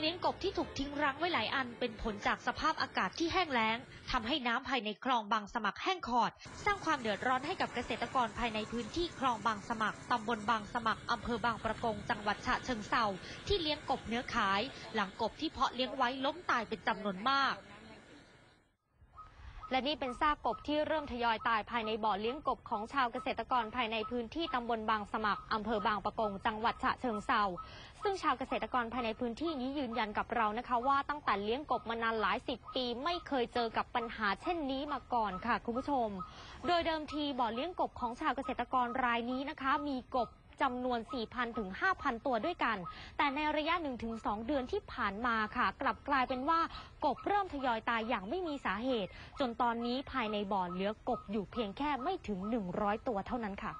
เลี้ยงกบที่ถูกทิ้งรั้งไว้หลายอันเป็นผลจากสภาพอากาศที่แห้งแล้งทำให้น้ำภายในคลองบางสมัครแห้งขอด สร้างความเดือดร้อนให้กับเกษตรกรภายในพื้นที่คลองบางสมัครตำบลบางสมัครอำเภอบางประกงจังหวัดฉะเชิงเซาที่เลี้ยงกบเนื้อขาย หลังกบที่เพาะเลี้ยงไว้ล้มตายเป็นจำนวนมาก และนี่เป็นซากกบที่เริ่มทยอยตายภายในบ่อเลี้ยงกบของชาวเกษตรกรภายในพื้นที่ตำบลบางสมัครอำเภอบางปะกง จังหวัดฉะเชิงเซาซึ่งชาวเกษตรกรภายในพื้นที่นี้ยืนยันกับเรานะคะ ว่าตั้งแต่เลี้ยงกบมานานหลายสิบปี ไม่เคยเจอกับปัญหาเช่นนี้มาก่อนค่ะคุณผู้ชม โดยเดิมทีบ่อเลี้ยงกบของชาวเกษตรกรรายนี้นะคะ มีกบ จำนวน 4,000 ถึง 5,000 ตัวด้วยกัน แต่ในระยะ 1-2 เดือนที่ผ่านมาค่ะ กลับกลายเป็นว่ากบเริ่มทยอยตายอย่างไม่มีสาเหตุ จนตอนนี้ภายในบ่อเหลือกบอยู่เพียงแค่ไม่ถึง 100 ตัวเท่านั้นค่ะ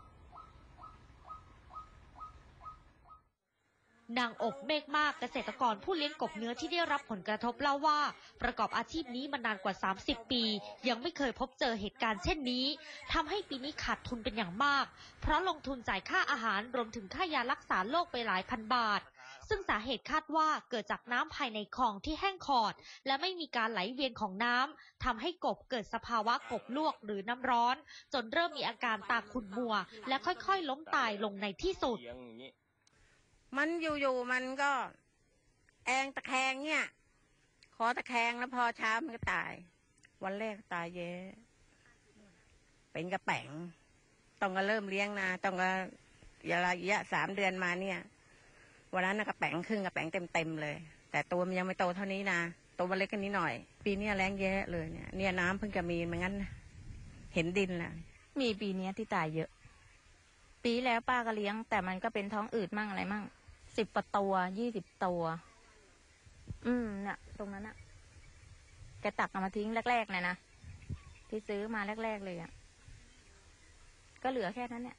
นางอบเมฆมากเกษตรกรผู้เลี้ยงกบเนื้อที่ได้รับผลกระทบเล่าว่า ประกอบอาชีพนี้มานานกว่า 30 ปี ยังไม่เคยพบเจอเหตุการณ์เช่นนี้ทำให้ปีนี้ขาดทุนเป็นอย่างมาก เพราะลงทุนจ่ายค่าอาหารรวมถึงค่ายารักษาโรคไปหลายพันบาท ซึ่งสาเหตุคาดว่าเกิดจากน้ำภายในคลองที่แห้งขอด และไม่มีการไหลเวียนของน้ำทำให้กบเกิดสภาวะกบลวกหรือน้ำร้อน จนเริ่มมีอาการตาขุ่นมัว และค่อยๆ ล้มตายลงในที่สุด มันอยู่ๆมันก็ แองตะแคงเนี่ย ขอตะแคงแล้วพอเช้ามันก็ตาย วันแรกตายเยอะเป็นกระแป๋งต้องก็เริ่มเลี้ยงนะต้องก็ยาระยะสามเดือนมาเนี่ย วันนั้นกระแป๋งครึ่งกระแป๋งเต็มๆเลย แต่ตัวมันยังไม่โตเท่านี้นะตัวมันเล็กกันนี้หน่อย ปีนี้แรงเยอะเลยเนี่ย เนี่ยน้ำเพิ่งจะมีเหมือนกันนเห็นดินแหละมีปีเนี้ยที่ตายเยอะ ปีแล้วป้าก็เลี้ยง แต่มันก็เป็นท้องอืดมั่งอะไรมั่ง สิบประตัวยี่สิบตัว อืมเนี่ยตรงนั้นอะแกตักเอามาทิ้งแรกๆเลยนะที่ซื้อมาแรกๆเลยอะก็เหลือแค่นั้นเนี่ย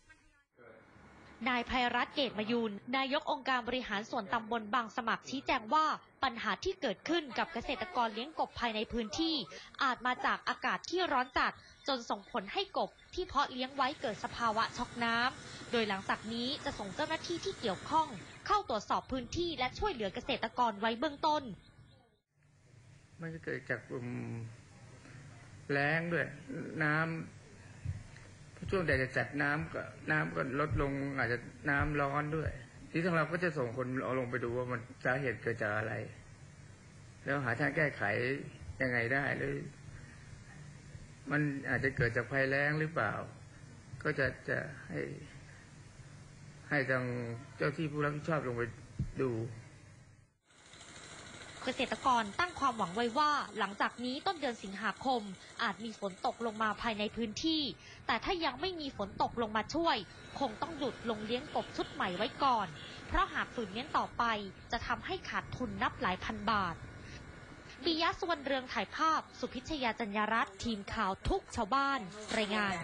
นายภัยรัตเกตมายูน นายกองค์การบริหารส่วนตำบลบางสมัครชี้แจงว่าปัญหาที่เกิดขึ้นกับเกษตรกรเลี้ยงกบภายในพื้นที่ อาจมาจากอากาศที่ร้อนจัด จนส่งผลให้กบที่เพาะเลี้ยงไว้เกิดสภาวะช็อกน้ำ โดยหลังจากนี้จะส่งเจ้าหน้าที่ที่เกี่ยวข้อง เข้าตรวจสอบพื้นที่และช่วยเหลือเกษตรกรไว้เบื้องต้น มันจะเกิดจากแล้งด้วยน้ำ ช่วงแดดจะจัดน้ำก็น้ำก็ลดลงอาจจะน้ำร้อนด้วย ที่ทางเราก็จะส่งคนเอาลงไปดูว่ามันสาเหตุเกิดจากอะไร แล้วหาทางแก้ไขยังไงได้หรือ มันอาจจะเกิดจากภัยแล้งหรือเปล่า ก็จะจะให้ ให้ทางเจ้าที่ผู้รับผิดชอบลงไปดู เกษตรกรตั้งความหวังไว้ว่าหลังจากนี้ต้นเดือนสิงหาคม อาจมีฝนตกลงมาภายในพื้นที่ แต่ถ้ายังไม่มีฝนตกลงมาช่วย คงต้องหยุดลงเลี้ยงกบชุดใหม่ไว้ก่อน เพราะหากฝืนเลี้ยงต่อไป จะทำให้ขาดทุนนับหลายพันบาทปิยะสวรรเรืองถ่ายภาพ สุพิชยาจัญญารัตน์ทีมข่าวทุกชาวบ้านรายงาน